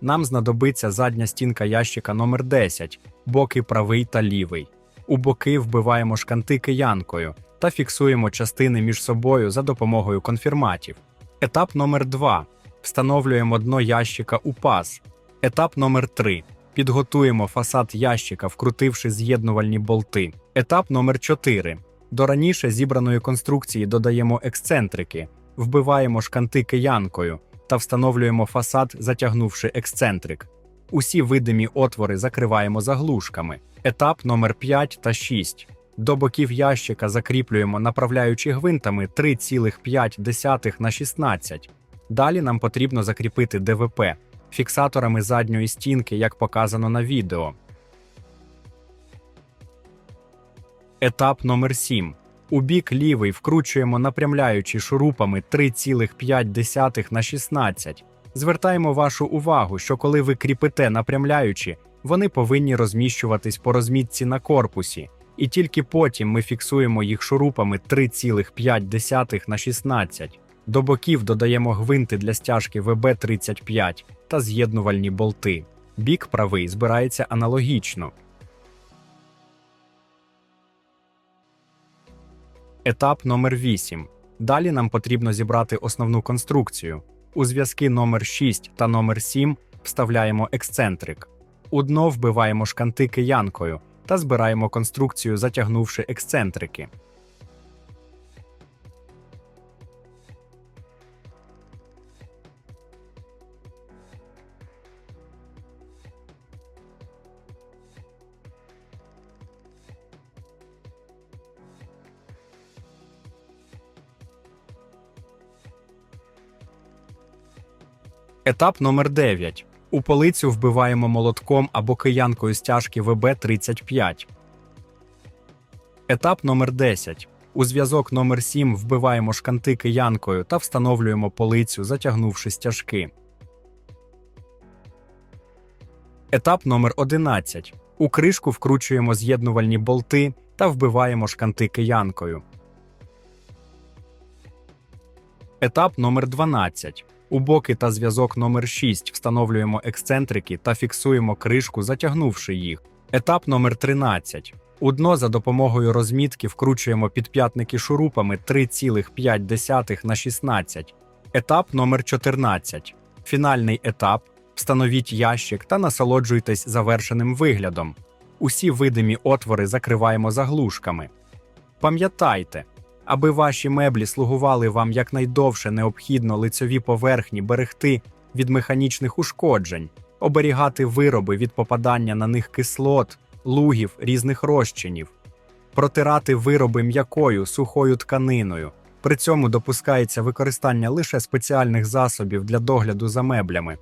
Нам знадобиться задня стінка ящика номер 10, боки правий та лівий. У боки вбиваємо шканти киянкою та фіксуємо частини між собою за допомогою конфірматів. Етап номер 2. Встановлюємо дно ящика у паз. Етап номер 3. Підготуємо фасад ящика, вкрутивши з'єднувальні болти. Етап номер 4. До раніше зібраної конструкції додаємо ексцентрики, вбиваємо шканти киянкою та встановлюємо фасад, затягнувши ексцентрик. Усі видимі отвори закриваємо заглушками. Етап номер 5 та 6. До боків ящика закріплюємо направляючи гвинтами 3,5 на 16. Далі нам потрібно закріпити ДВП фіксаторами задньої стінки, як показано на відео. Етап номер 7. У бік лівий вкручуємо напрямляючи шурупами 3,5 на 16. Звертаємо вашу увагу, що коли ви кріпите напрямляючи, вони повинні розміщуватись по розмітці на корпусі, і тільки потім ми фіксуємо їх шурупами 3,5 на 16. До боків додаємо гвинти для стяжки ВБ-35 та з'єднувальні болти. Бік правий збирається аналогічно. Етап номер 8. Далі нам потрібно зібрати основну конструкцію. У зв'язки номер 6 та номер 7 вставляємо ексцентрик. У дно вбиваємо шканти киянкою та збираємо конструкцію, затягнувши ексцентрики. Етап номер 9. У полицю вбиваємо молотком або киянкою стяжки ВБ-35. Етап номер 10. У зв'язок номер 7 вбиваємо шканти киянкою та встановлюємо полицю, затягнувши стяжки. Етап номер 11. У кришку вкручуємо з'єднувальні болти та вбиваємо шканти киянкою. Етап номер 12. У боки та зв'язок номер 6 встановлюємо ексцентрики та фіксуємо кришку, затягнувши їх. Етап номер 13. У дно за допомогою розмітки вкручуємо підп'ятники шурупами 3,5 на 16. Етап номер 14. Фінальний етап. Встановіть ящик та насолоджуйтесь завершеним виглядом. Усі видимі отвори закриваємо заглушками. Пам'ятайте, аби ваші меблі слугували вам якнайдовше необхідно лицьові поверхні берегти від механічних ушкоджень, оберігати вироби від попадання на них кислот, лугів різних розчинів, протирати вироби м'якою сухою тканиною. При цьому допускається використання лише спеціальних засобів для догляду за меблями.